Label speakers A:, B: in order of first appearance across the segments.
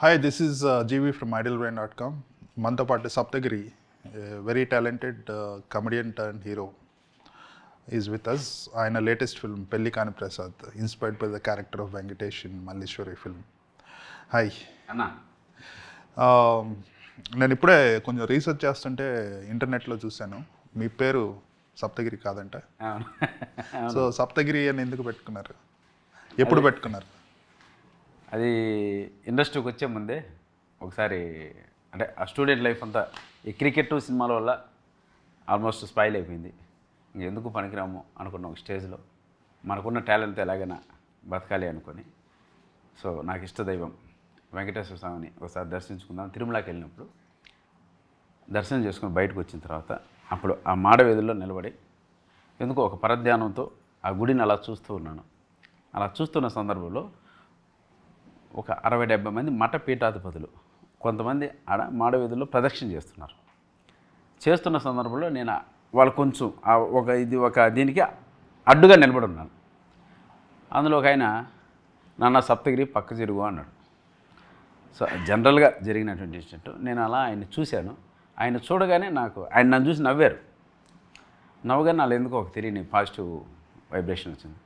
A: Hi this is GV from idle brain dot com మనతో పాటు Saptagiri very talented comedian turn hero is with us ఆయన latest film Pelli Kaani Prasad inspired by the character of Venkatesh in Malliswari film hi
B: అన్న.
A: నేను ఇప్పుడే కొంచెం research చేస్తుంటే ఇంటర్నెట్లో చూశాను. మీ పేరు సప్తగిరి కాదంట. సో సప్తగిరి అని ఎందుకు పెట్టుకున్నారు? ఎప్పుడు పెట్టుకున్నారు?
B: అది ఇండస్ట్రీకి వచ్చే ముందే ఒకసారి అంటే ఆ స్టూడెంట్ లైఫ్ అంతా ఈ క్రికెట్ సినిమాల వల్ల ఆల్మోస్ట్ స్పాయిల్ అయిపోయింది. ఇంకెందుకు పనికిరాము అనుకున్న ఒక స్టేజ్లో మనకున్న టాలెంట్ ఎలాగైనా బతకాలి అనుకొని. సో నాకు ఇష్ట దైవం వెంకటేశ్వర స్వామిని ఒకసారి దర్శించుకుందాం. తిరుమలకి వెళ్ళినప్పుడు దర్శనం చేసుకుని బయటకు వచ్చిన తర్వాత అప్పుడు ఆ మాడవీధుల్లో నిలబడి ఎందుకో ఒక పరధ్యానంతో ఆ గుడిని అలా చూస్తూ ఉన్నాను. అలా చూస్తున్న సందర్భంలో ఒక అరవై డెబ్బై మంది మఠ పీఠాధిపతులు. కొంతమంది ఆడ మాడవీధుల్లో ప్రదక్షిణ చేస్తున్నారు. చేస్తున్న సందర్భంలో నేను వాళ్ళు కొంచెం ఒక ఇది ఒక దీనికి అడ్డుగా నిలబడి ఉన్నాను. అందులో ఒక ఆయన నాన్న సప్తగిరి పక్క తిరుగు అన్నాడు. సో జనరల్గా జరిగినటువంటి ఇన్సిడెంట్. నేను అలా ఆయన చూశాను. ఆయన చూడగానే నాకు ఆయన నన్ను చూసి నవ్వారు. నవ్వగానే వాళ్ళు ఎందుకో ఒక తెలియని పాజిటివ్ వైబ్రేషన్ వచ్చింది.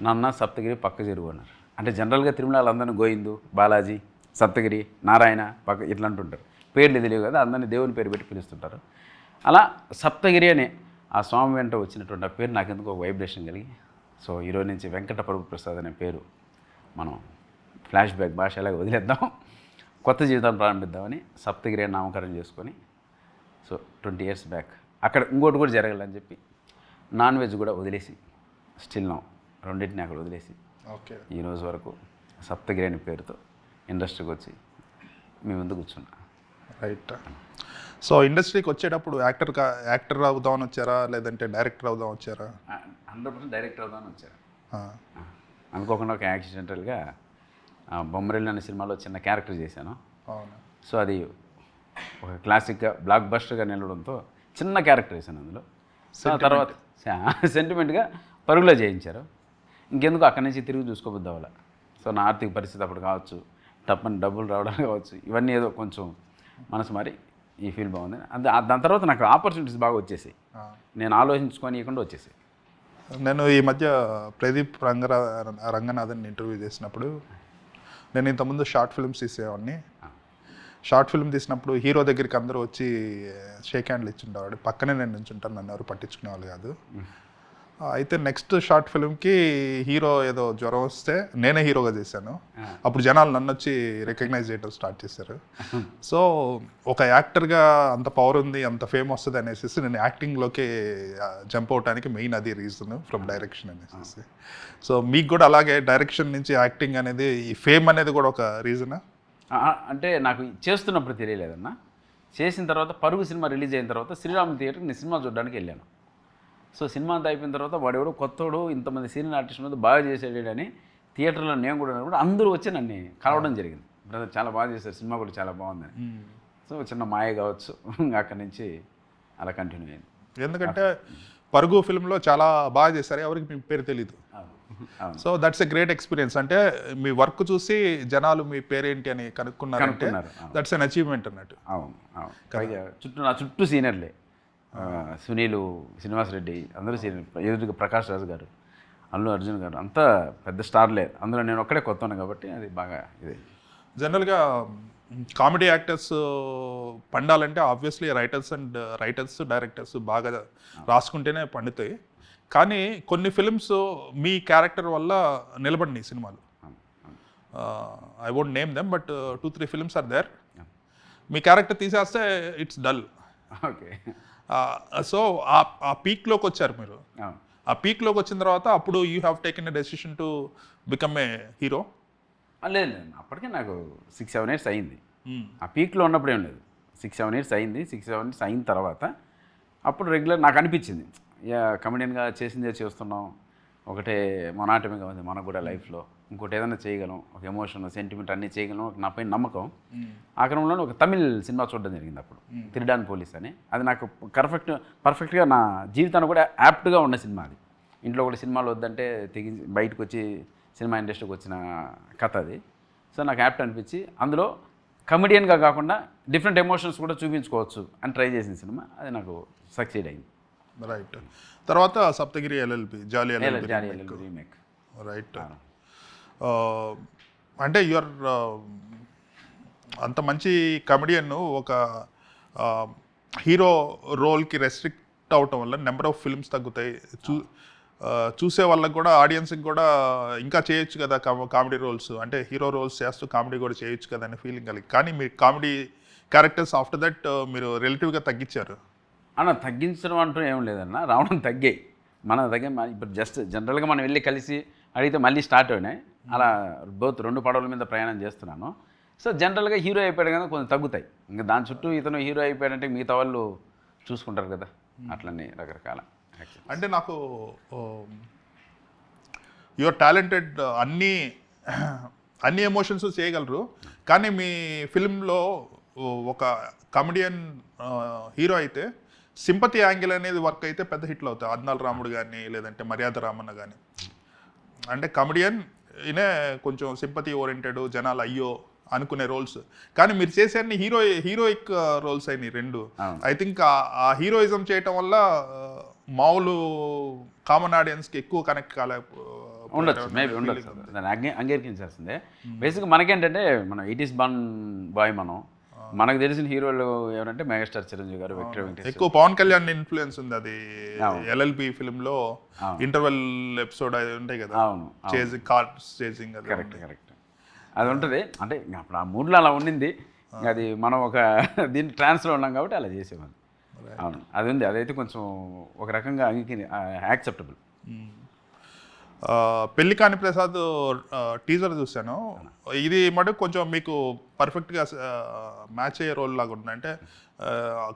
B: నాన్న సప్తగిరి పక్క చెరువు అన్నారు. అంటే జనరల్గా తిరుమల అందరినీ గోయిందు బాలాజీ సప్తగిరి నారాయణ పక్క ఇట్లా అంటుంటారు పేర్లు తెలియవు కదా అందరినీ దేవుని పేరు పెట్టి పిలుస్తుంటారు. అలా సప్తగిరి అనే ఆ స్వామి వెంట వచ్చినటువంటి ఆ పేరు నాకు ఎందుకు ఒక వైబ్రేషన్ కలిగి సో ఈరోజు నుంచి వెంకట ప్రభు ప్రసాద్ అనే పేరు మనం ఫ్లాష్ బ్యాక్ భాష ఎలాగ వదిలేద్దాం. కొత్త జీవితం ప్రారంభిద్దామని సప్తగిరి అని నామకరణం చేసుకొని సో ట్వంటీ ఇయర్స్ బ్యాక్. అక్కడ ఇంకోటి కూడా జరగాలని చెప్పి నాన్ వెజ్ కూడా వదిలేసి స్టిల్ నా రెండింటిని అక్కడ వదిలేసి ఈ రోజు వరకు సప్తగిరి అనే పేరుతో ఇండస్ట్రీకి వచ్చి మీ ముందు కూర్చున్నా.
A: రైట్. సో ఇండస్ట్రీకి వచ్చేటప్పుడు యాక్టర్ కా యాక్టర్ అవుదామని వచ్చారా? లేదంటే డైరెక్టర్ అవుదాం వచ్చారా?
B: హండ్రెడ్ పర్సెంట్ డైరెక్టర్ అవుదామని వచ్చారు అనుకోకుండా ఒక యాక్సిడెంటల్గా బొమ్మరిల్లు అనే సినిమాలో చిన్న క్యారెక్టర్ చేశాను. సో అది ఒక క్లాసిక్గా బ్లాక్ బస్టర్గా నిలవడంతో చిన్న క్యారెక్టర్ వేసాను అందులో. సో తర్వాత సెంటిమెంట్గా పరుగులో చేయించారు ఇంకెందుకు అక్కడి నుంచి తిరిగి చూసుకోబుద్ది అవ్వాల. సో నా ఆర్థిక పరిస్థితి అప్పుడు కావచ్చు తప్పని డబ్బులు రావడం కావచ్చు ఇవన్నీ ఏదో కొంచెం మనసు మారి ఈ ఫీల్ బాగుంది. ఆ- దాని తర్వాత నాకు ఆపర్చునిటీస్ బాగా వచ్చేసాయి. నేను ఆలోచించుకొని ఇవ్వకుండా వచ్చేసాయి.
A: నేను ఈ మధ్య ప్రదీప్ రంగరా రంగనాథన్ ఇంటర్వ్యూ చేసినప్పుడు నేను ఇంతకుముందు షార్ట్ ఫిల్మ్స్ తీసేవాడిని. షార్ట్ ఫిల్మ్ తీసినప్పుడు హీరో దగ్గరికి అందరూ వచ్చి షేక్ హ్యాండ్లు ఇచ్చుండేవాడు. పక్కనే నేను నుంచుంటాను నన్ను ఎవరు పట్టించుకునే వాళ్ళు కాదు అయితే నెక్స్ట్ షార్ట్ ఫిల్మ్కి హీరో ఏదో జ్వరం వస్తే నేనే హీరోగా చేశాను. అప్పుడు జనాలు నన్ను వచ్చి రికగ్నైజ్ చేయడం స్టార్ట్ చేశారు. సో ఒక యాక్టర్గా అంత పవర్ ఉంది అంత ఫేమ్ వస్తుంది అనేసి నేను యాక్టింగ్లోకి జంప్ అవడానికి మెయిన్ అది రీజన్ ఫ్రమ్ డైరెక్షన్ అనేసి. సో మీకు కూడా అలాగే డైరెక్షన్ నుంచి యాక్టింగ్ అనేది ఈ ఫేమ్ అనేది కూడా ఒక రీజనా
B: అంటే నాకు చేస్తున్నప్పుడు తెలియలేదన్న. చేసిన తర్వాత పరుగు సినిమా రిలీజ్ అయిన తర్వాత శ్రీరామ్ థియేటర్కి నేను సినిమా చూడడానికి వెళ్ళాను. సో సినిమా అంతా అయిపోయిన తర్వాత వాడెవడో కొత్తోడు ఇంతమంది సీనియర్ ఆర్టిస్ట్ మీద బాగా చేసాడు అని థియేటర్లో నేను కూడా ఉన్నప్పుడు అందరూ వచ్చి నన్ను కలవడం జరిగింది. బ్రదర్ చాలా బాగా చేశారు సినిమా కూడా చాలా బాగుందని. సో చిన్న మాయ కావచ్చు అక్కడి నుంచి అలా కంటిన్యూ అయింది.
A: ఎందుకంటే పరుగు ఫిల్మ్లో చాలా బాగా చేశారు ఎవరికి మీ పేరు తెలీదు.
B: అవును
A: so that's a great experience. అంటే మీ వర్క్ చూసి జనాలు మీ పేరేంటి అని కనుక్కున్నారంటే
B: కనుక్కున్నారు.
A: దట్స్ ఎన్ అచీవ్మెంట్ అన్నట్టు.
B: అవును చుట్టూ నా చుట్టూ సీనియర్లే. సునీలు శ్రీనివాసరెడ్డి అందరూ ఎదురుగా ప్రకాష్ రాజు గారు అల్లు అర్జున్ గారు అంతా పెద్ద స్టార్లే. అందులో నేను ఒక్కడే కొత్త కాబట్టి అది బాగా ఇది.
A: జనరల్గా కామెడీ యాక్టర్స్ పండాలంటే obviously writers and writers directors బాగా రాసుకుంటేనే పండుతాయి. కానీ కొన్ని ఫిల్మ్స్ మీ క్యారెక్టర్ వల్ల నిలబడినాయి సినిమాలు. I won't name them but two three films are there me character తీసేస్తే ఇట్స్ డల్
B: ఓకే
A: సో ఆ పీక్లోకి వచ్చారు మీరు. ఆ. పీక్లోకి వచ్చిన తర్వాత అప్పుడు you have taken a decision to become a hero
B: లేదు లేదు. అప్పటికే నాకు సిక్స్ సెవెన్ ఇయర్స్ అయింది. ఆ పీక్లో ఉన్నప్పుడు ఏం లేదు. సిక్స్ సెవెన్ ఇయర్స్ అయింది. సిక్స్ సెవెన్ ఇయర్స్ అయిన తర్వాత అప్పుడు రెగ్యులర్ నాకు అనిపించింది. కమెడియన్గా చేసిందే చేస్తున్నాం. ఒకటే మొనాటమీగా ఉంది మనకు కూడా లైఫ్లో ఇంకోటి ఏదైనా చేయగలం ఒక ఎమోషన్ సెంటిమెంట్ అన్నీ చేయగలం ఒక నా పైన నమ్మకం. ఆ క్రమంలో ఒక తమిళ్ సినిమా చూడడం జరిగింది అప్పుడు. తిరిడాన్ పోలీస్ అని. అది నాకు పర్ఫెక్ట్ పర్ఫెక్ట్గా నా జీవితాన్ని కూడా యాప్ట్గా ఉన్న సినిమా అది. ఇంట్లో కూడా సినిమాలు వద్దంటే తెగించి బయటకు వచ్చి సినిమా ఇండస్ట్రీకి వచ్చిన కథ అది. సో నాకు యాప్ట్ అనిపించి అందులో కమెడియన్గా కాకుండా డిఫరెంట్ ఎమోషన్స్ కూడా చూపించుకోవచ్చు అని ట్రై చేసిన సినిమా. అది నాకు సక్సీడ్ అయింది.
A: రైట్ తర్వాత Saptagiri LLP Jolly LLP
B: remake
A: right Uh, అంటే యువర్ uh, అంత మంచి కమెడియన్ ఒక హీరో రోల్కి రెస్ట్రిక్ట్ అవటం వల్ల నెంబర్ ఆఫ్ ఫిల్మ్స్ తగ్గుతాయి. చూ uh, చూసే వాళ్ళకి కూడా ఆడియన్స్కి కూడా ఇంకా చేయొచ్చు కదా కామెడీ రోల్స్ అంటే హీరో రోల్స్ చేస్తూ కామెడీ కూడా చేయొచ్చు కదా అనే ఫీలింగ్ కలిగి కానీ మీరు కామెడీ క్యారెక్టర్స్ ఆఫ్టర్ దట్ మీరు రిలేటివ్గా తగ్గించారు.
B: అన్న తగ్గించడం అంటూ ఏం లేదన్న రావడం తగ్గాయి. మన దగ్గర ఇప్పుడు జస్ట్ జనరల్గా మనం వెళ్ళి కలిసి అడిగితే మళ్ళీ స్టార్ట్ అయినాయి. అలా బోత్ రెండు పడవల మీద ప్రయాణం చేస్తున్నాను. సో జనరల్గా హీరో అయిపోయాడు కదా కొంచెం తగ్గుతాయి. ఇంకా దాని చుట్టూ ఇతను హీరో అయిపోయాడంటే మిగతా వాళ్ళు చూసుకుంటారు కదా. అట్లనే రకరకాల యాక్షన్
A: అంటే నాకు యువర్ టాలెంటెడ్ అన్ని అన్ని ఎమోషన్స్ చేయగలరు. కానీ మీ ఫిల్మ్లో ఒక కమెడియన్ హీరో అయితే సింపతి యాంగిల్ అనేది వర్క్ అయితే పెద్ద హిట్లు అవుతాయి. అద్నాల్ రాముడు కానీ లేదంటే మర్యాద రామన్న కానీ అంటే కమెడియన్ ఈయనే కొంచెం సింపతి ఓరియంటెడ్ జనాలు అయ్యో అనుకునే రోల్స్. కానీ మీరు చేసే అన్ని హీరో హీరోయిక్ రోల్స్ అయినాయి రెండు. ఐ థింక్ ఆ హీరోయిజం చేయటం వల్ల మామూలు కామన్ ఆడియన్స్కి ఎక్కువ కనెక్ట్ కాలే
B: ఉండొచ్చు. మేబీ ఉండొచ్చు. దాన్ని అంగీ అంగీకరించాల్సిందే. బేసిక్గా మనకేంటంటే మనం ఎయిటీస్ బాన్ బాయ్ మనం మనకు తెలిసిన హీరోలు ఎవరంటే మెగాస్టార్ చిరంజీవి గారు విక్టర్ వెంకటేష్
A: ఎక్కువ పవన్ కళ్యాణ్ ఇన్ఫ్లుయెన్స్ ఉంది. అది. ఎల్ఎల్పి
B: ఫిల్మ్లో.
A: ఇంటర్వెల్ ఎపిసోడ్ అది ఉంటాయి కదా.
B: అవును.
A: Chasing cards chasing
B: correct correct అది ఉంటుంది. అంటే అప్పుడు ఆ మూడ్లో అలా ఉండింది. అది మనం ఒక దీన్ని ట్రాన్స్లో ఉన్నాం కాబట్టి అలా చేసేవాళ్ళు. అవును. అది ఉంది. అదైతే కొంచెం ఒక రకంగా అంగీకరి యాక్సెప్టబుల్
A: పెళ్ళి కాని ప్రసాద్ టీజర్ చూశాను. ఇది మటుకు కొంచెం మీకు పర్ఫెక్ట్గా మ్యాచ్ అయ్యే రోల్ లాగా ఉంది అంటే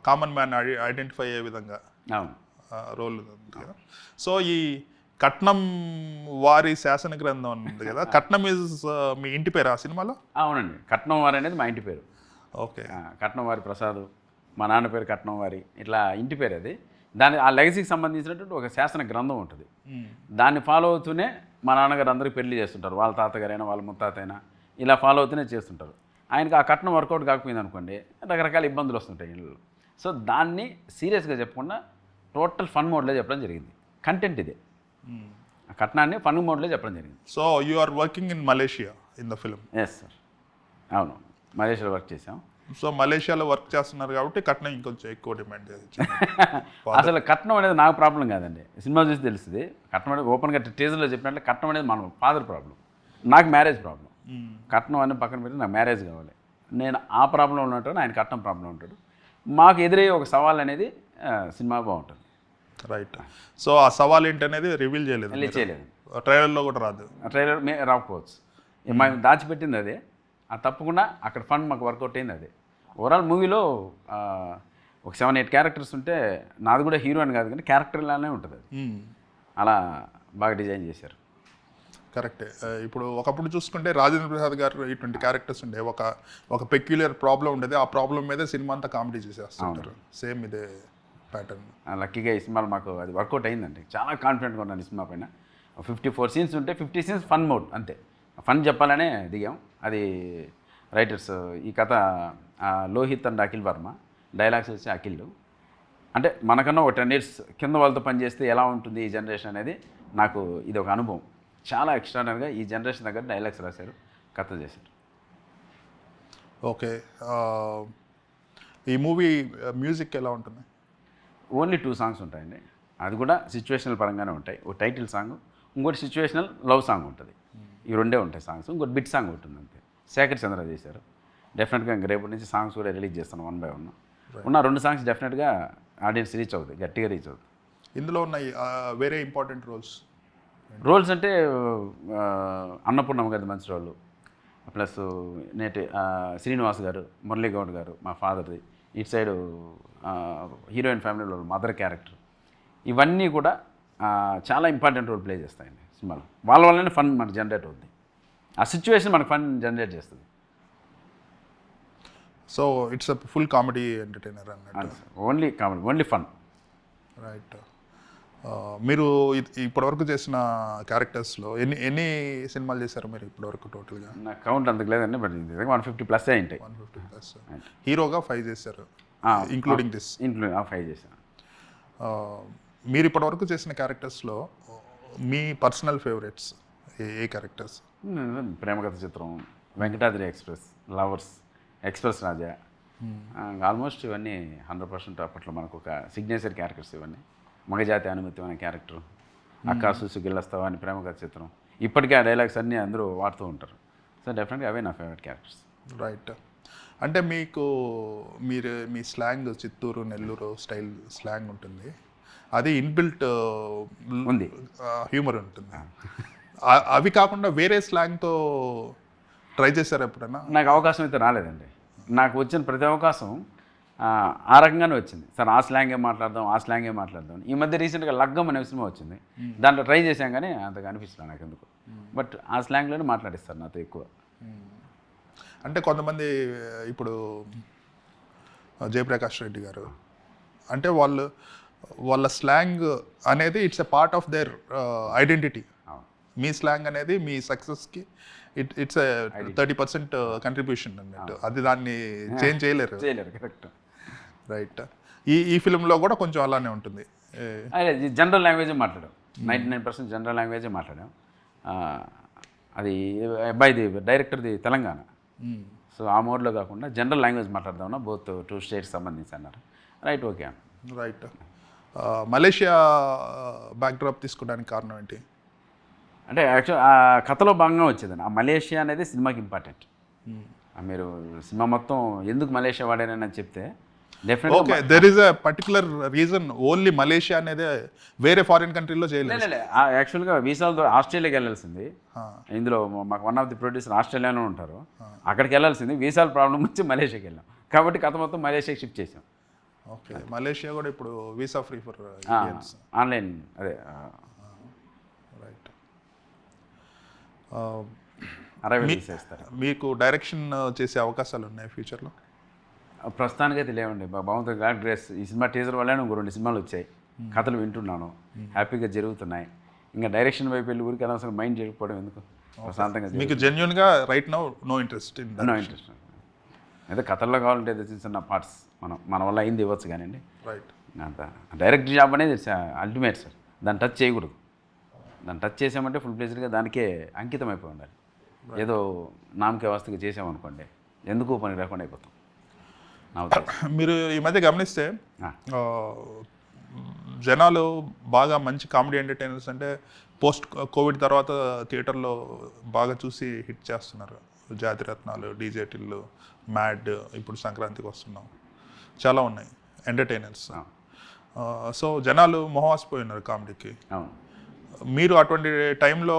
A: కామన్ మ్యాన్ ఐడెంటిఫై అయ్యే విధంగా
B: అవును.
A: రోల్ సో ఈ కట్నం వారి శాసన గ్రంథం ఉంది కదా కట్నం ఇస్ మీ ఇంటి పేరు ఆ సినిమాలో?
B: అవునండి. కట్నం వారి అనేది మా ఇంటి పేరు.
A: ఓకే.
B: కట్నం వారి ప్రసాద్ మా నాన్న పేరు కట్నం వారి ఇట్లా ఇంటి పేరు అది. దాని ఆ లెగసీకి సంబంధించినటువంటి ఒక శాసన గ్రంథం ఉంటుంది. దాన్ని ఫాలో అవుతూనే మా నాన్నగారు అందరికీ పెళ్ళి చేస్తుంటారు. వాళ్ళ తాతగారైనా వాళ్ళ ముత్తాతైనా ఇలా ఫాలో అవుతూనే చేస్తుంటారు. ఆయనకి ఆ కట్నం వర్కౌట్ కాకపోయింది అనుకోండి రకరకాల ఇబ్బందులు వస్తుంటాయి ఇళ్ళు సో దాన్ని సీరియస్గా చెప్పకుండా టోటల్ ఫన్ మోడ్లో చెప్పడం జరిగింది. కంటెంట్ ఇదే. ఆ కట్నాన్ని ఫన్ మోడ్లో చెప్పడం జరిగింది.
A: So you are working in Malaysia in the film.
B: Yes sir అవును. మలేషియాలో వర్క్ చేసాం
A: సో మలేషియాలో వర్క్ చేస్తున్నారు కాబట్టి కట్నం ఇంకొంచెం ఎక్కువ డిమాండ్ చేయొచ్చు
B: అసలు కట్నం అనేది నాకు ప్రాబ్లం కాదండి. సినిమా చూసి తెలుస్తుంది. కట్నం అనేది ఓపెన్గా టీజర్లో చెప్పినట్లు కట్నం అనేది మన ఫాదర్ ప్రాబ్లం నాకు మ్యారేజ్ ప్రాబ్లం కట్నం అనేది పక్కన పెట్టి నాకు మ్యారేజ్ కావాలి. నేను ఆ ప్రాబ్లంలో ఉంటాను ఆయన కట్నం ప్రాబ్లం ఉంటాడు. మాకు ఎదురయ్యే ఒక సవాల్ అనేది సినిమా బాగుంటుంది.
A: రైట్ సో ఆ సవాల్ ఏంటనేది రివీల్ చేయలేదు
B: చేయలేదు.
A: ట్రైలర్లో కూడా రాదు.
B: ట్రైలర్ రాకపోవచ్చు. మేము. దాచిపెట్టింది అదే. ఆ తప్పకుండా అక్కడ ఫండ్ మాకు వర్కౌట్ అయింది అదే. ఓవరాల్ మూవీలో ఒక సెవెన్ ఎయిట్ క్యారెక్టర్స్ ఉంటే నాది కూడా హీరో అని కాదు కానీ క్యారెక్టర్ లానే ఉంటుంది అది. అలా బాగా డిజైన్ చేశారు.
A: కరెక్టే ఇప్పుడు ఒకప్పుడు చూసుకుంటే రాజేంద్ర ప్రసాద్ గారు ఇటువంటి క్యారెక్టర్స్ ఉండే. ఒక ఒక పెక్యులర్ ప్రాబ్లం ఉండేది. ఆ ప్రాబ్లం మీదే సినిమా అంతా కామెడీ చేసేస్తుంటారు. సేమ్ ఇదే ప్యాటర్న్
B: లక్కీగా ఈ సినిమాలో మాకు అది వర్కౌట్ అయిందండి. చాలా కాన్ఫిడెంట్గా ఉన్నాను ఈ సినిమా పైన. ఫిఫ్టీ ఫోర్ సీన్స్ ఉంటే ఫిఫ్టీ సీన్స్ ఫన్ మోడ్ అంతే. ఫన్ చెప్పాలనే దిగాం. అది రైటర్స్ ఈ కథ లోహిత్ అండ్ అఖిల్ వర్మ డైలాగ్స్ వచ్చి అఖిల్ అంటే మనకన్నా ఒక టెన్ ఇయర్స్ కింద వాళ్ళతో పనిచేస్తే ఎలా ఉంటుంది ఈ జనరేషన్ అనేది నాకు ఇది ఒక అనుభవం. చాలా ఎక్స్ట్రానర్గా ఈ జనరేషన్ దగ్గర డైలాగ్స్ రాశారు కథ చేశారు.
A: ఓకే ఈ మూవీ మ్యూజిక్ ఎలా ఉంటుంది?
B: ఓన్లీ టూ సాంగ్స్ ఉంటాయండి. అది కూడా సిచ్యువేషనల్ పరంగానే ఉంటాయి. ఒక టైటిల్ సాంగ్ ఇంకోటి సిచ్యువేషనల్ లవ్ సాంగ్ ఉంటుంది. ఈ రెండే ఉంటాయి సాంగ్స్. ఇంకోటి బిట్ సాంగ్ ఉంటుంది అంతే శేఖర్ చంద్ర చేశారు. డెఫినెట్గా ఇంక రేపటి నుంచి సాంగ్స్ కూడా రిలీజ్ చేస్తాను వన్ బై వన్. ఉన్న రెండు సాంగ్స్ డెఫినెట్గా ఆడియన్స్ రీచ్ అవుతాయి గట్టిగా రీచ్ అవుతుంది
A: ఇందులో ఉన్న ఈ, ఆ, వేరే ఇంపార్టెంట్ రోల్స్.
B: రోల్స్ అంటే అన్నపూర్ణమ్మ గారి మంచి రోల్. ప్లస్ నేటి శ్రీనివాస్ గారు మురళీగౌడ్ గారు మా ఫాదర్ది. ఇటు సైడు హీరోయిన్ ఫ్యామిలీలో మదర్ క్యారెక్టర్. ఇవన్నీ కూడా చాలా ఇంపార్టెంట్ రోల్ ప్లే చేస్తాయండి సినిమాలో. వాళ్ళ వల్లనే ఫన్ మనకు జనరేట్ అవుద్ది. ఆ సిచ్యువేషన్ మనకు ఫన్ జనరేట్ చేస్తుంది.
A: So it's a full comedy entertainer అన్నట్టు.
B: Only comedy only fun.
A: Right. మీరు ఇప్పటివరకు చేసిన క్యారెక్టర్స్లో ఎన్ని ఎన్ని సినిమాలు చేశారు మీరు ఇప్పటివరకు టోటల్గా?
B: నా కౌంట్ అంతకు లేదండి బట్ వన్ ఫిఫ్టీ ప్లస్ అయి ఉంటాయి.
A: One fifty plus. హీరోగా ఫైవ్ చేశారు ఇంక్లూడింగ్ దిస్
B: ఇంట్లో ఫైవ్ చేశాను.
A: మీరు ఇప్పటివరకు చేసిన క్యారెక్టర్స్లో మీ పర్సనల్ ఫేవరెట్స్ ఏ ఏ characters?
B: Premakatha Chitram Venkatadri Express lovers. Express Raja. Almost ఇవన్నీ హండ్రెడ్ పర్సెంట్ అప్పట్లో మనకు ఒక సిగ్నేచర్ క్యారెక్టర్స్ ఇవన్నీ. మగజాతి అనుమతి అనే క్యారెక్టర్ అక్కా సూసు గిల్లస్తావా అని చిత్రం. ఇప్పటికే ఆ డైలాగ్స్ అన్నీ అందరూ వాడుతూ ఉంటారు. సో డెఫినెట్గా అవే నా ఫేవరెట్ క్యారెక్టర్స్
A: రైట్ అంటే మీకు మీరు మీ slang Chittoor Nellore style slang ఉంటుంది. అది ఇన్బిల్ట్
B: ఉంది.
A: హ్యూమర్ ఉంటుంది. అవి కాకుండా వేరే స్లాంగ్తో ట్రై చేశారు ఎప్పుడైనా
B: నాకు అవకాశం అయితే రాలేదండి. నాకు వచ్చిన ప్రతి అవకాశం ఆ, రకంగానే వచ్చింది. సార్ ఆ స్లాంగే మాట్లాడదాం ఆ స్లాంగే మాట్లాడదాం ఈ మధ్య రీసెంట్గా లగ్గం అనే సినిమా వచ్చింది. దాంట్లో ట్రై చేశాం కానీ అంతగా అనిపిస్తుంది నాకు ఎందుకు బట్ ఆ స్లాంగ్లోనే మాట్లాడిస్తారు నాతో ఎక్కువ.
A: అంటే కొంతమంది ఇప్పుడు జయప్రకాష్ రెడ్డి గారు అంటే వాళ్ళు వాళ్ళ స్లాంగ్ అనేది it's a part of their identity. Me slang అనేది మీ సక్సెస్కి it it's thirty percent contribution అన్నట్టు. అది దాన్ని చేంజ్ చేయలేరు.
B: చేయలేరు కరెక్ట్
A: రైట్ ఈ ఈ ఫిలింలో కూడా కొంచెం అలానే ఉంటుంది.
B: జనరల్ లాంగ్వేజే మాట్లాడాం. నైంటీ నైన్ పర్సెంట్ జనరల్ లాంగ్వేజే మాట్లాడాం. అది అబ్బాయిది డైరెక్టర్ది తెలంగాణ.
A: మ్మ్.
B: సో ఆ మోడ్లో కాకుండా జనరల్ లాంగ్వేజ్ మాట్లాడదామన్నా బోత్ టూ స్టేట్స్ సంబంధించి అన్నారు. Right okay
A: right Malaysia backdrop తీసుకోవడానికి కారణం ఏంటి?
B: అంటే యాక్చువల్ ఆ కథలో భాగంగా వచ్చేదండి. ఆ మలేషియా అనేది సినిమాకి ఇంపార్టెంట్ మీరు సినిమా మొత్తం ఎందుకు మలేషియా వాడారని చెప్తే
A: okay there is a particular reason only Malaysia అనేది వేరే ఫారిన్ కంట్రీలో చేయలేదు.
B: యాక్చువల్గా వీసాల ద్వారా ఆస్ట్రేలియాకి వెళ్ళాల్సింది. ఇందులో మాకు వన్ ఆఫ్ ది ప్రొడ్యూసర్ ఆస్ట్రేలియాలో ఉంటారు. అక్కడికి వెళ్ళాల్సింది వీసాల ప్రాబ్లం వచ్చి మలేషియాకి వెళ్ళాం. కాబట్టి కథ మొత్తం మలేషియాకి షిఫ్ట్ చేసాం
A: ఓకే మలేషియా కూడా ఇప్పుడు వీసా ఫ్రీ ఫర్
B: ఆన్లైన్ అదే ఆ,
A: రైట్
B: అరవై వీసా ఇస్తారు
A: మీకు డైరెక్షన్ చేసే అవకాశాలు ఉన్నాయి ఫ్యూచర్లో?
B: ప్రస్తుతానికైతే లేవండి. భగవంతుడి గాడ్ గ్రేస్ ఈ సినిమా టీజర్ వల్లనే ఇంకో రెండు సినిమాలు వచ్చాయి. కథలు వింటున్నాను. హ్యాపీగా జరుగుతున్నాయి. ఇంకా డైరెక్షన్ వైపు వెళ్ళి ఊరికి అనవసరం మైండ్ చేయకపోవడం ఎందుకు? ప్రశాంతంగా
A: మీకు జెన్యున్గా right now no interest
B: no interest. అయితే కథల్లో కావాలంటే చిన్న చిన్న పార్ట్స్ మనం మన వల్ల అయింది ఇవ్వచ్చు కానివ్వండి.
A: రైట్.
B: అంత డైరెక్ట్ జాబ్ అనేది అల్టిమేట్ సార్. దాన్ని టచ్ చేయకూడదు. దాన్ని టచ్ చేసామంటే ఫుల్ ప్లేస్డ్గా దానికే అంకితం అయిపోయి ఉండాలి. ఏదో నామకే వస్తుగా చేసామనుకోండి ఎందుకు పని రాకుండా అయిపోతాం?
A: మీరు ఈ మధ్య గమనిస్తే జనాలు బాగా మంచి కామెడీ ఎంటర్టైనర్స్ అంటే పోస్ట్ కోవిడ్ తర్వాత థియేటర్లో బాగా చూసి హిట్ చేస్తున్నారు. జాతిరత్నాలు డీజే టిల్లు మ్యాడ్ ఇప్పుడు సంక్రాంతికి వస్తున్నాం. చాలా ఉన్నాయి ఎంటర్టైనర్స్. సో జనాలు మొహవాసిపోయి ఉన్నారు కామెడీకి.
B: అవును.
A: మీరు అటువంటి టైంలో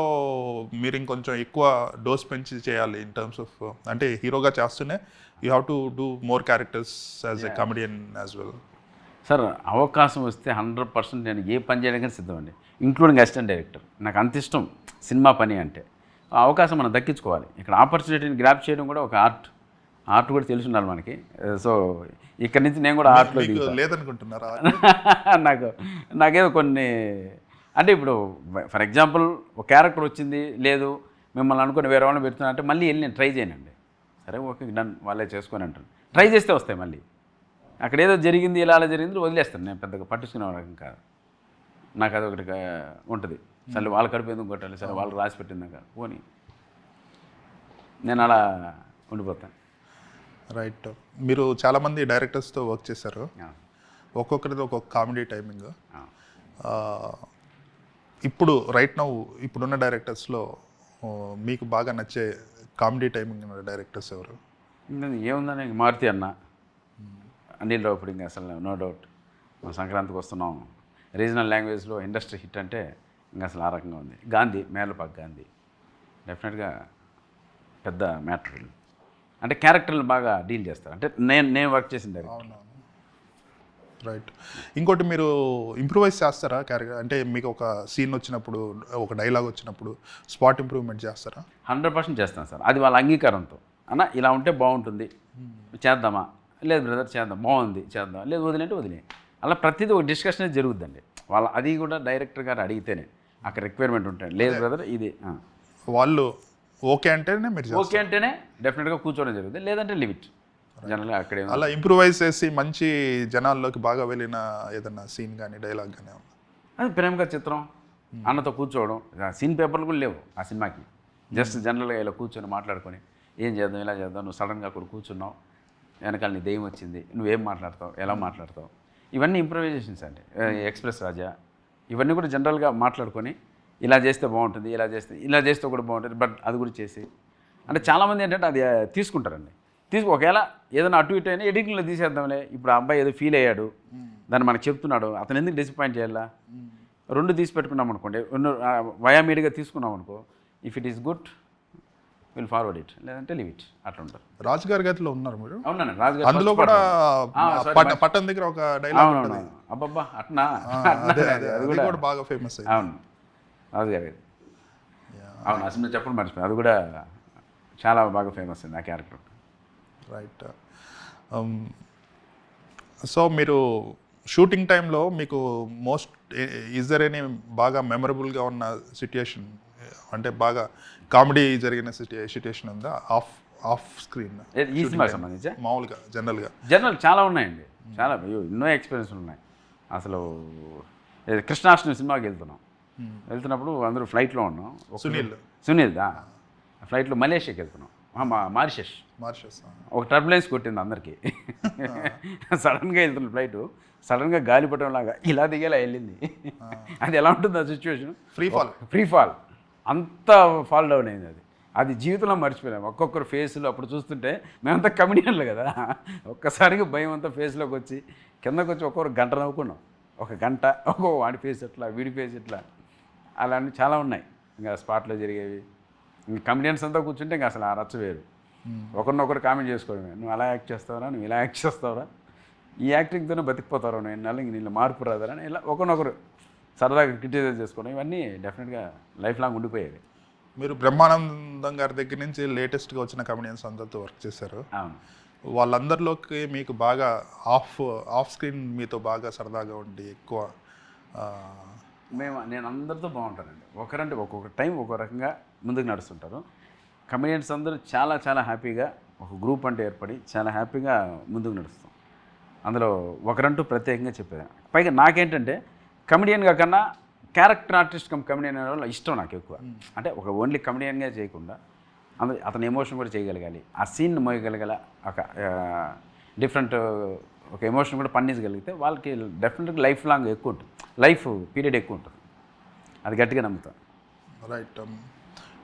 A: మీరు ఇంకొంచెం ఎక్కువ డోస్ పెంచి చేయాలి ఇన్ టర్మ్స్ ఆఫ్ అంటే హీరోగా చేస్తూనే you have to do more characters as a comedian as well
B: sir అవకాశం వస్తే హండ్రెడ్ పర్సెంట్ నేను ఏ పని చేయడానికి సిద్ధం అండి ఇంక్లూడింగ్ అసిస్టెంట్ డైరెక్టర్ నాకు అంత ఇష్టం సినిమా పని అంటే. అవకాశం మనం దక్కించుకోవాలి. ఇక్కడ ఆపర్చునిటీని గ్రాప్ చేయడం కూడా ఒక ఆర్ట్ ఆర్ట్ కూడా తెలిసి ఉండాలి మనకి. సో ఇక్కడ నుంచి నేను కూడా ఆర్ట్లో
A: లేదనుకుంటున్నారా?
B: నాకు నాకేదో కొన్ని అంటే ఇప్పుడు ఫర్ ఎగ్జాంపుల్ ఒక క్యారెక్టర్ వచ్చింది లేదు మిమ్మల్ని అనుకుని వేరే వాళ్ళని పెడుతున్నా అంటే మళ్ళీ వెళ్ళి నేను ట్రై చేయనండి. సరే ఓకే డన్ వాళ్ళే చేసుకొని అంటాను ట్రై చేస్తే వస్తాయి మళ్ళీ. అక్కడ ఏదో జరిగింది ఇలా అలా జరిగింది వదిలేస్తాను. నేను పెద్దగా పట్టించుకునే రకం కాదు. నాకు అది ఒకటి ఉంటుంది. సరే వాళ్ళ కడుపు ఎందుకు కొట్టాలి? సరే వాళ్ళు రాసి పెట్టిందాక పోనీ. నేను అలా ఉండిపోతాను.
A: రైట్. మీరు చాలామంది డైరెక్టర్స్తో వర్క్ చేశారు. ఒక్కొక్కరిది ఒక్కొక్క కామెడీ టైమింగ్. ఇప్పుడు రైట్ నౌ ఇప్పుడున్న డైరెక్టర్స్లో మీకు బాగా నచ్చే కామెడీ టైమింగ్ ఉన్న డైరెక్టర్స్ ఎవరు?
B: ఇంకా ఏముందని మారుతి అన్న. అనిల్ రావు ఇప్పుడు ఇంకా అసలు నో డౌట్. మనం సంక్రాంతికి వస్తున్నాం. రీజనల్ లాంగ్వేజ్లో ఇండస్ట్రీ హిట్ అంటే ఇంకా అసలు ఆ రకంగా ఉంది. గాంధీ మేలపాక్ గాంధీ. డెఫినెట్గా పెద్ద మ్యాటర్. అంటే క్యారెక్టర్లు బాగా డీల్ చేస్తారు. అంటే నేను నేను వర్క్ చేసిన డైరెక్టర్
A: రైట్ ఇంకోటి మీరు ఇంప్రూవైజ్ చేస్తారా? క్యారెక్టర్ అంటే మీకు ఒక సీన్ వచ్చినప్పుడు ఒక డైలాగ్ వచ్చినప్పుడు స్పాట్ ఇంప్రూవ్మెంట్ చేస్తారా?
B: హండ్రెడ్ పర్సెంట్ చేస్తాను సార్. అది వాళ్ళ అంగీకారంతో. అన్న ఇలా ఉంటే బాగుంటుంది. చేద్దామా? లేదు బ్రదర్ చేద్దాం. బాగుంది చేద్దాం. లేదు వదిలేంటే వదిలే అలా ప్రతిదీ ఒక డిస్కషన్ జరుగుద్దండి. వాళ్ళ అది కూడా డైరెక్టర్ గారు అడిగితేనే అక్కడ రిక్వైర్మెంట్ ఉంటాయి లేదు బ్రదర్ ఇది.
A: వాళ్ళు ఓకే అంటేనే మీరు
B: ఓకే అంటేనే డెఫినెట్గా కూర్చోవడం జరుగుతుంది లేదంటే లిమిట్ జనరల్గా అక్కడే.
A: అలా ఇంప్రూవైజ్ చేసి మంచి జనాల్లోకి బాగా వెళ్ళిన ఏదన్నా సీన్ కానీ డైలాగ్ కానీ
B: అది ప్రేమగా చిత్రం. అన్నతో కూర్చోవడం. సీన్ పేపర్లు కూడా లేవు ఆ సినిమాకి. జస్ట్ జనరల్గా ఇలా కూర్చొని మాట్లాడుకొని ఏం చేద్దాం ఇలా చేద్దాం నువ్వు సడన్గా అక్కడ కూర్చున్నావు వెనకాల నీ దెయ్యం వచ్చింది నువ్వేం మాట్లాడతావు ఎలా మాట్లాడతావు? ఇవన్నీ ఇంప్రవైజేషన్స్ అండి. ఎక్స్ప్రెస్ రాజా ఇవన్నీ కూడా జనరల్గా మాట్లాడుకొని ఇలా చేస్తే బాగుంటుంది ఇలా చేస్తే ఇలా చేస్తే కూడా బాగుంటుంది బట్ అది కూడా చేసి. అంటే చాలామంది ఏంటంటే అది తీసుకుంటారండి. తీసుకు ఒకవేళ ఏదైనా అటు ఇటు అయినా ఎడిటింగ్లో తీసేద్దాంలే. ఇప్పుడు ఆ అబ్బాయి ఏదో ఫీల్ అయ్యాడు. దాన్ని మనకు చెప్తున్నాడు. అతను ఎందుకు డిసప్పాయింట్ చేయాలా? రెండు తీసి పెట్టుకున్నాం అనుకోండి. రెండు వయామీడిగా తీసుకున్నాం అనుకో if it is good will forward it లేదంటే లివ్ ఇట్ అట్లా ఉంటారు
A: రాజు గారి గదిలో ఉన్నారు మీరు?
B: అవునండి రాజుగారు
A: అందులో కూడా పట్టణం దగ్గర ఒక డైలాగ్
B: అవునవును. అబ్బబ్బా అట్నా?
A: అదే
B: కూడా
A: బాగా ఫేమస్
B: అవును. రాజుగారు. అవును అసలు చెప్పడం మర్చిపోయి అది కూడా చాలా బాగా ఫేమస్ అయింది ఆ క్యారెక్టర్
A: రైట్ సో మీరు షూటింగ్ టైంలో మీకు మోస్ట్ ఈజ్ దర్ ఎనీ బాగా మెమరబుల్గా ఉన్న సిట్యుయేషన్ అంటే బాగా కామెడీ జరిగిన సిట్యుయేషన్ ఉందా? ఆఫ్ ఆఫ్ స్క్రీన్
B: ఈ సినిమాకి సంబంధించి?
A: మామూలుగా జనరల్గా
B: జనరల్ చాలా ఉన్నాయండి. చాలా ఎన్నో ఎక్స్పీరియన్స్ ఉన్నాయి. అసలు కృష్ణాష్టమి సినిమాకి వెళ్తున్నాం. వెళ్తున్నప్పుడు అందరూ ఫ్లైట్లో ఉన్నాం.
A: సునీల్.
B: సునీల్ దా ఫ్లైట్లో మలేషియాకి వెళ్తున్నాం. మా మారిషస్.
A: మార్షస్
B: ఒక టర్బులెన్స్ కొట్టింది అందరికీ. సడన్గా వెళ్తున్న ఫ్లైట్ సడన్గా గాలిపటం లాగా ఇలా దిగేలా వెళ్ళింది. అది ఎలా ఉంటుంది ఆ situation
A: free fall
B: free fall అంత ఫాల్ డౌన్ అయింది అది. అది జీవితంలో మర్చిపోయాం ఒక్కొక్కరు ఫేస్లో అప్పుడు చూస్తుంటే మేమంతా కమిడియన్లు కదా. ఒక్కసారిగా భయం అంతా ఫేస్లోకి వచ్చి కిందకు వచ్చి ఒక్కొక్కరు గంట నవ్వుకున్నాం. ఒక గంట ఒక్కో వాడి ఫేస్ ఎట్లా వీడి ఫేస్ ఎట్లా. అలాంటివి చాలా ఉన్నాయి. ఇంకా స్పాట్లో జరిగేవి. ఇంకా కమిడియన్స్ అంతా కూర్చుంటే ఇంకా అసలు ఆ రచ్చ వేరు. ఒకరినొకరు కామెంట్ చేసుకోవడమే. నువ్వు అలా యాక్ట్ చేస్తావరా నువ్వు ఇలా యాక్ట్ చేస్తావరా ఈ యాక్టింగ్తోనే బతికిపోతారు నేను నెల ఇంక నీళ్ళు మార్పు రాదరా అని ఇలా ఒకరినొకరు సరదాగా క్రిటిసైజ్ చేసుకోవడం ఇవన్నీ డెఫినెట్గా లైఫ్ లాంగ్ ఉండిపోయేవి.
A: మీరు బ్రహ్మానందం గారి దగ్గర నుంచి లేటెస్ట్గా వచ్చిన కమెడియన్స్ అందరితో వర్క్ చేశారు.
B: అవును.
A: వాళ్ళందరిలోకి మీకు బాగా ఆఫ్ ఆఫ్ స్క్రీన్ మీతో బాగా సరదాగా ఉండి ఎక్కువ
B: మేము నేను అందరితో బాగుంటానండి. ఒకరంటే ఒక్కొక్క టైం ఒక్కొక్క రకంగా ముందుకు నడుస్తుంటారు. కమెడియన్స్ అందరూ చాలా చాలా హ్యాపీగా ఒక గ్రూప్ అంటే ఏర్పడి చాలా హ్యాపీగా ముందుకు నడుస్తాం. అందులో ఒకరంటూ ప్రత్యేకంగా చెప్పేది. పైగా నాకేంటంటే కమెడియన్గా కన్నా క్యారెక్టర్ ఆర్టిస్ట్ కమ్ కమెడియన్ అనే వాళ్ళు ఇష్టం నాకు ఎక్కువ. అంటే ఒక ఓన్లీ కమెడియన్గా చేయకుండా అందులో అతని ఎమోషన్ కూడా చేయగలగాలి. ఆ సీన్ మోయగలగల ఒక డిఫరెంట్ ఒక ఎమోషన్ కూడా పండించగలిగితే వాళ్ళకి డెఫినెట్గా లైఫ్ లాంగ్ ఎక్కువ ఉంటుంది. లైఫ్ పీరియడ్ ఎక్కువ ఉంటుంది. అది గట్టిగా నమ్ముతాను.
A: రైట్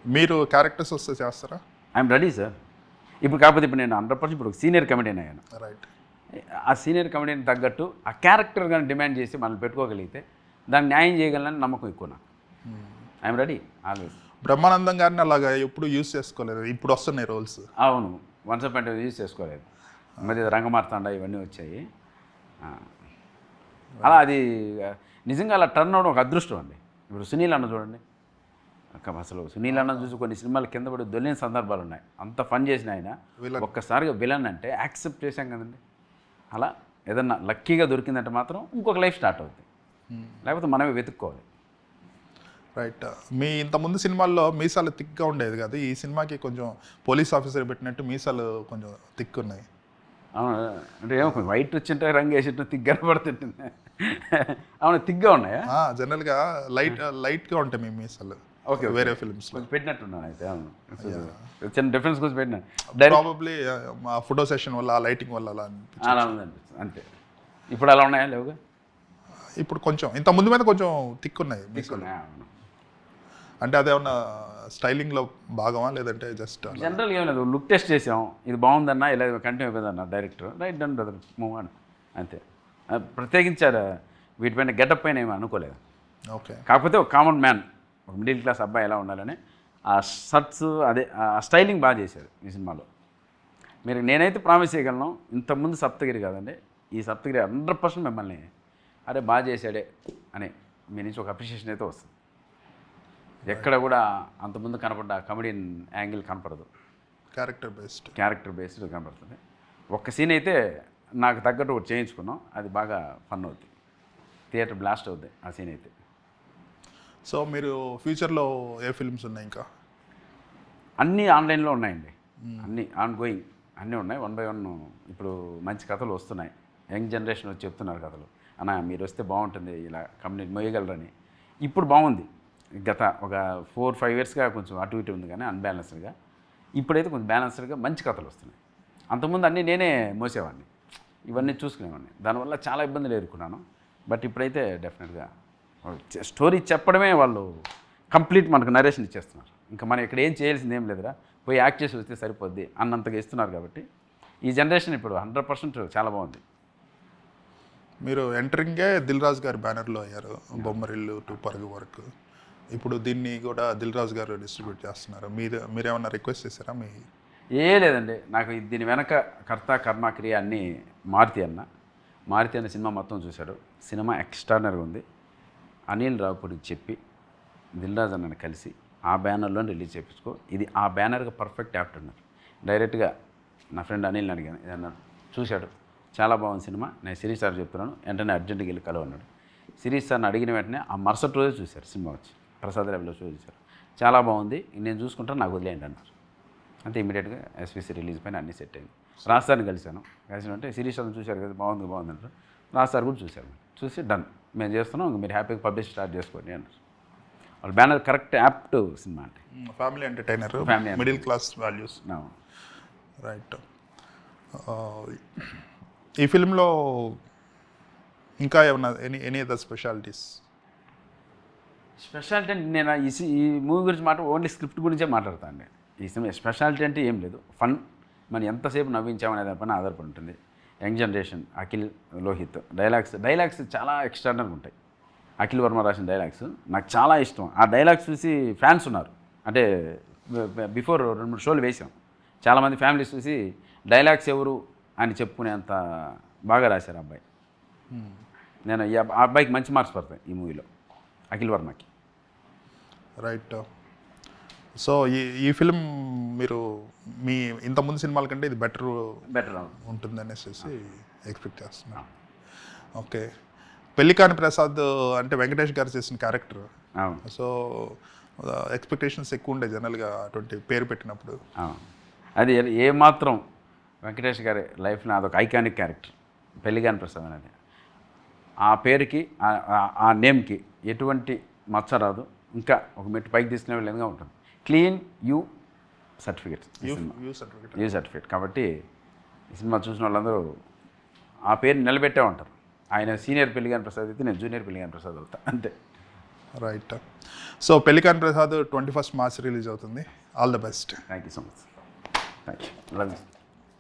A: మీరు క్యారెక్టర్స్ వస్తే చేస్తారా?
B: ఐఎమ్ రెడీ సార్ ఇప్పుడు కాకపోతే ఇప్పుడు నేను హండ్రెడ్ పర్సెంట్ ఇప్పుడు సీనియర్ కమెడియన్ అయ్యాను.
A: రైట్
B: ఆ సీనియర్ కమెడియన్ తగ్గట్టు ఆ క్యారెక్టర్ కానీ డిమాండ్ చేసి మనం పెట్టుకోగలిగితే దాన్ని న్యాయం చేయగలనని నమ్మకం ఎక్కువ నాకు. ఐఎమ్ రెడీ ఆల్వేస్
A: బ్రహ్మానందం గారిని అలాగా ఎప్పుడు యూస్ చేసుకోలేదు. ఇప్పుడు వస్తున్నాయి రోల్స్
B: అవును వన్స్ అప్ అంటే యూజ్ చేసుకోలేదు. మధ్య రంగమార్తాండ ఇవన్నీ వచ్చాయి. ఆ. అలా అది నిజంగా అలా టర్న్ అవడం ఒక అదృష్టం అండి. ఇప్పుడు సునీల్ అన్న చూడండి. అసలు సునీల్ అన్న చూసి కొన్ని సినిమాలు కింద పడి దొల్లిన సందర్భాలు ఉన్నాయి. అంత ఫన్ చేసిన ఆయన. ఒక్కసారిగా విలన్ అంటే యాక్సెప్ట్ చేశాం కదండి. అలా ఏదన్నా లక్కీగా దొరికిందంటే మాత్రం ఇంకొక లైఫ్ స్టార్ట్ అవుతుంది లేకపోతే మనమే వెతుక్కోవాలి.
A: రైట్ మీ ఇంతకుముందు సినిమాల్లో మీసాలు థిక్గా ఉండేది కదా. ఈ సినిమాకి కొంచెం పోలీస్ ఆఫీసర్ పెట్టినట్టు మీసాలు కొంచెం థిక్ ఉన్నాయి.
B: అవును. అంటే ఏమో వైట్ వచ్చింటే రంగు వేసిట్టు తిగ్గర పడుతుంటుంది. అవును తిగ్గా ఉన్నాయా?
A: జనరల్గా లైట్ లైట్గా ఉంటాయి మీ మీసాలు.
B: ఓకే.
A: వేరే ఫిల్మ్స్లో
B: కొంచెం పెట్టినట్టున్నాను అయితే అవును. చిన్న డిఫరెన్స్ కోసం పెట్టినా.
A: ప్రాబబ్లీ మా ఫోటో సెషన్ వల్ల ఆ లైటింగ్ వల్ల అలా అనిపించింది.
B: అలా ఉందండి అంతే. ఇప్పుడు అలా ఉన్నాయా లేవుగా?
A: ఇప్పుడు కొంచెం ఇంత ముందు మీద కొంచెం థిక్ ఉన్నాయి మీసాలు
B: తీసుకున్నాయా అవును.
A: అంటే అదేమన్నా స్టైలింగ్లో భాగమా లేదంటే జస్ట్
B: జనరల్ ఏం లేదు లుక్ టెస్ట్ చేసాం. ఇది బాగుందన్నా ఇలా continue అయిపోయిందన్న director right done brother move అని అంతే. ఆ, ప్రత్యేకించారు వీటిపైన గెటప్ పైన ఏమీ అనుకోలేదు.
A: ఓకే
B: కాకపోతే ఒక కామన్ మ్యాన్ ఒక మిడిల్ క్లాస్ అబ్బాయి ఎలా ఉండాలని ఆ షర్ట్స్ అదే ఆ స్టైలింగ్ బాగా చేశారు ఈ సినిమాలో. మీరు నేనైతే ప్రామిస్ చేయగలను ఇంతకుముందు సప్తగిరి కాదండి ఈ సప్తగిరి హండ్రెడ్ పర్సెంట్ మిమ్మల్ని అరే బాగా చేశాడే అని మీ నుంచి ఒక అప్రిషియేషన్ అయితే వస్తుంది. ఎక్కడ కూడా అంతకుముందు కనపడ్డ కమెడియన్ యాంగిల్ కనపడదు.
A: క్యారెక్టర్ బేస్డ్
B: క్యారెక్టర్ బేస్డ్ కనపడుతుంది. ఒక్క సీన్ అయితే నాకు తగ్గట్టు ఒకటి చేయించుకున్నాం అది బాగా ఫన్ అవుతుంది థియేటర్ బ్లాస్ట్ అవుద్ది ఆ సీన్ అయితే.
A: సో మీరు ఫ్యూచర్లో ఏ ఫిల్మ్స్ ఉన్నాయి ఇంకా?
B: అన్నీ ఆన్లైన్లో ఉన్నాయండి. అన్నీ ఆన్ గోయింగ్ అన్నీ ఉన్నాయి. వన్ బై వన్ ఇప్పుడు మంచి కథలు వస్తున్నాయి. యంగ్ జనరేషన్ వచ్చి చెప్తున్నారు కథలు. అన్న మీరు వస్తే బాగుంటుంది. ఇలా కంపెనీ మోయగలరని ఇప్పుడు బాగుంది. గత ఒక ఫోర్ ఫైవ్ ఇయర్స్గా కొంచెం అటు ఇటు ఉంది కానీ అన్బ్యాలెన్స్డ్గా ఇప్పుడైతే కొంచెం బ్యాలెన్స్డ్గా మంచి కథలు వస్తున్నాయి. అంతకుముందు అన్నీ నేనే మోసేవాడిని. ఇవన్నీ చూసుకునేవాడిని. దానివల్ల చాలా ఇబ్బందులు ఎదుర్కొన్నాను. బట్ ఇప్పుడైతే డెఫినెట్గా స్టోరీ చెప్పడమే వాళ్ళు కంప్లీట్ మనకు నరేషన్ ఇచ్చేస్తున్నారు. ఇంకా మనం ఇక్కడ ఏం చేయాల్సింది ఏం లేదురా పోయి యాక్ట్ చేసి వస్తే సరిపోద్ది అన్నంతగా ఇస్తున్నారు కాబట్టి ఈ జనరేషన్ ఇప్పుడు హండ్రెడ్ పర్సెంట్ చాలా బాగుంది.
A: మీరు ఎంటరింగే దిల్ రాజు గారి బ్యానర్లో అయ్యారు బొమ్మరిల్లు టు పరుగు వరకు. ఇప్పుడు దీన్ని కూడా దిల్ రాజు గారు డిస్ట్రిబ్యూట్ చేస్తున్నారు. మీరు మీరేమన్నా రిక్వెస్ట్ చేశారా మీ?
B: ఏ లేదండి నాకు దీని వెనక కర్త కర్మ క్రియ అన్నీ మారుతి అన్న. మారుతి అన్న సినిమా మొత్తం చూశాడు. సినిమా ఎక్స్ట్రానర్గా ఉంది. అనిల్ రావుపూడికి చెప్పి దిల్రాజ్ అన్నని కలిసి ఆ బ్యానర్లో రిలీజ్ చేయించుకో ఇది ఆ బ్యానర్గా పర్ఫెక్ట్ యాప్ట్ ఉన్నారు డైరెక్ట్గా నా ఫ్రెండ్ అనిల్ని అడిగాను ఏదన్నా చూశాడు? చాలా బాగుంది సినిమా నేను సిరీస్ సార్ చెప్తున్నాను వెంటనే అర్జెంట్గా వెళ్ళి కలవన్నాడు సిరీస్ సార్ని అడిగిన వెంటనే ఆ మరుసటి రోజే చూశారు సినిమా వచ్చి ప్రసాద్ లెవెల్లో షో చూశారు. చాలా బాగుంది నేను చూసుకుంటాను నాకు వదిలేయండి అన్నారు. అంటే ఇమీడియట్గా ఎస్పీసీ రిలీజ్ పైన అన్నీ సెట్ అయింది. రాజ్ సార్ని కలిశాను. కలిసిన అంటే సిరీస్ సార్ని చూశారు కదా బాగుంది బాగుంది అంటారు. రాజ్ సార్ కూడా చూశారు. చూసి డన్. మేము చేస్తున్నాం ఇంక మీరు హ్యాపీగా పబ్లిష్ స్టార్ట్ చేసుకోండి అన్నారు. వాళ్ళ బ్యానర్ కరెక్ట్ యాప్ట్ సినిమా అంటే
A: family entertainer
B: Family
A: middle class values.
B: నా
A: రైట్. ఈ ఫిల్మ్లో ఇంకా ఏమన్నా any any other specialities?
B: Speciality అంటే నేను ఈ సి- ఈ మూవీ గురించి మాట ఓన్లీ స్క్రిప్ట్ గురించే మాట్లాడతాను అండి ఈ సినిమా స్పెషాలిటీ అంటే ఏం లేదు. ఫన్ మనం ఎంతసేపు నవ్వించామనే దానిపైన ఆధారపడి ఉంటుంది. Young generation Akhil Lohith. Dialogues dialogues చాలా ఎక్స్ట్రాడనరీ ఉంటాయి. అఖిల్ వర్మ రాసిన డైలాగ్స్ నాకు చాలా ఇష్టం. ఆ డైలాగ్స్ చూసి ఫ్యాన్స్ ఉన్నారు. అంటే బిఫోర్ రెండు మూడు షోలు వేసాం. చాలామంది ఫ్యామిలీస్ చూసి డైలాగ్స్ ఎవరు అని చెప్పుకునేంత బాగా రాశారు అబ్బాయి. నేను ఈ అబ్బాయికి మంచి మార్క్స్ పడతాయి ఈ మూవీలో. అఖిల్ వర్మకి.
A: రైట్ సో ఈ ఈ ఫిల్మ్ మీరు మీ ఇంతకుముందు సినిమాల కంటే ఇది బెటర్
B: బెటర్
A: ఉంటుంది అనేసి ఎక్స్పెక్ట్ చేస్తున్నాను ఓకే. పెళ్ళికాని ప్రసాద్ అంటే వెంకటేష్ గారు చేసిన క్యారెక్టర్ సో ఎక్స్పెక్టేషన్స్ ఎక్కువ ఉండే జనరల్గా అటువంటి పేరు పెట్టినప్పుడు.
B: అది ఏ- ఏమాత్రం వెంకటేష్ గారి లైఫ్లో అదొక ఐకానిక్ క్యారెక్టర్ పెళ్ళిగాని ప్రసాద్ అనేది. ఆ పేరుకి ఆ- నేమ్కి ఎటువంటి మచ్చ రాదు. ఇంకా ఒక మెట్టు పైకి తీసుకునే విధంగా ఉంటుంది. Clean U certificate.
A: U certificate.
B: కాబట్టి ఈ సినిమా చూసిన వాళ్ళందరూ ఆ పేరు నిలబెట్టే ఉంటారు. ఆయన సీనియర్ పెళ్ళిగాని ప్రసాద్ అయితే నేను జూనియర్ పెళ్ళిగాని ప్రసాద్ అవుతా. అంతే.
A: Right. So Pellikaani Prasad twenty first March release అవుతుంది. All the best.
B: Thank you so much thank you